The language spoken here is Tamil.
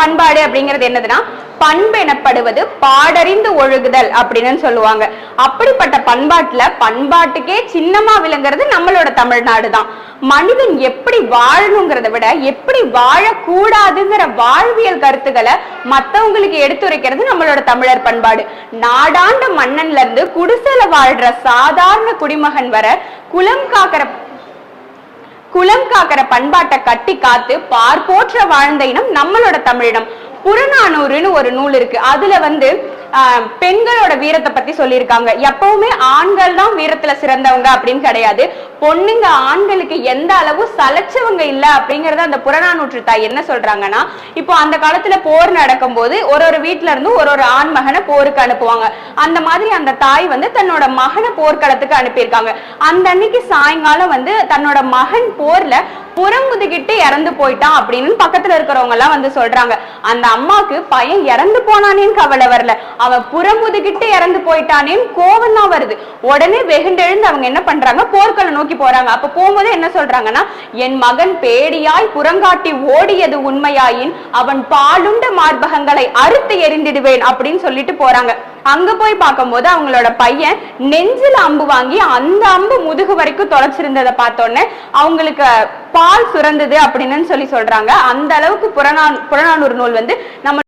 பண்பாடு அப்படிங்கிறது என்னதுன்னா பண்பு எனப்படுவது பாடறிந்து ஒழுகுதல் அப்படின்னு சொல்லுவாங்க. அப்படிப்பட்ட பண்பாட்டுல பண்பாட்டுக்கே சின்னமா விளங்குறது நம்மளோட தமிழ்நாடு தான் மனிதன் எப்படி வாழணுங்கிறத விட எப்படி வாழக்கூடாதுங்கிற வாழ்வியல் கருத்துக்களை மத்தவங்களுக்கு எடுத்துரைக்கிறது நம்மளோட தமிழர் பண்பாடு. நாடாண்ட மன்னன்ல இருந்து குடிசைல வாழ்ற சாதாரண குடிமகன் வர குலம் காக்கிற குலம் காக்கிற பண்பாட்டை கட்டி காத்து பார் போற்ற வாழ்ந்த இனம் நம்மளோட தமிழினம். புறநானூறுன்னு ஒரு நூல் இருக்கு. அதுல வந்து ஆஹ், பெண்களோட வீரத்தை பத்தி சொல்லியிருக்காங்க. எப்பவுமே ஆண்கள் தான் வீரத்துல சிறந்தவங்க அப்படின்னு கிடையாது. பொண்ணுங்க ஆண்களுக்கு எந்த அளவு சலைச்சவங்க இல்ல அப்படிங்கறத அந்த புறநானூற்று தாய் என்ன சொல்றாங்கன்னா இப்போ அந்த காலத்துல போர் நடக்கும் போது ஒரு ஒரு வீட்ல இருந்து ஒரு ஒரு ஆண் மகனை போருக்கு அனுப்புவாங்க. அந்த மாதிரி அந்த தாய் வந்து தன்னோட மகனை போர்க்களத்துக்கு அனுப்பியிருக்காங்க. அந்த அன்னைக்கு சாயங்காலம் வந்து தன்னோட மகன் போர்ல புறங்குதுகிட்டு இறந்து போயிட்டான் அப்படின்னு பக்கத்துல இருக்கிறவங்க எல்லாம் வந்து சொல்றாங்க. அந்த அம்மாக்கு பையன் இறந்து போனானேன்னு கவலை வரல. அவன் புறங்குதுகிட்டு இறந்து போயிட்டானேன்னு கோவம் தான் வருது. உடனே வெகுண்டெழுந்து அவங்க என்ன பண்றாங்க? போர்க்களை நோக்கி போறாங்க. அப்ப போகும்போது என்ன சொல்றாங்கன்னா என் மகன் பேடியாய் புறங்காட்டி ஓடியது உண்மையாயின் அவன் பாலுண்ட மார்பகங்களை அறுத்து எரிந்திடுவேன் அப்படின்னு சொல்லிட்டு போறாங்க. அங்க போய் பார்க்கும்போது அவங்களோட பையன் நெஞ்சில அம்பு வாங்கி அந்த அம்பு முதுகு வரைக்கும் தொலைச்சிருந்ததை பார்த்தோன்னே அவங்களுக்கு பால் சுரந்தது அப்படின்னு சொல்லி சொல்றாங்க. அந்த அளவுக்கு புறநா புறநானூறு நூல் வந்து நம்ம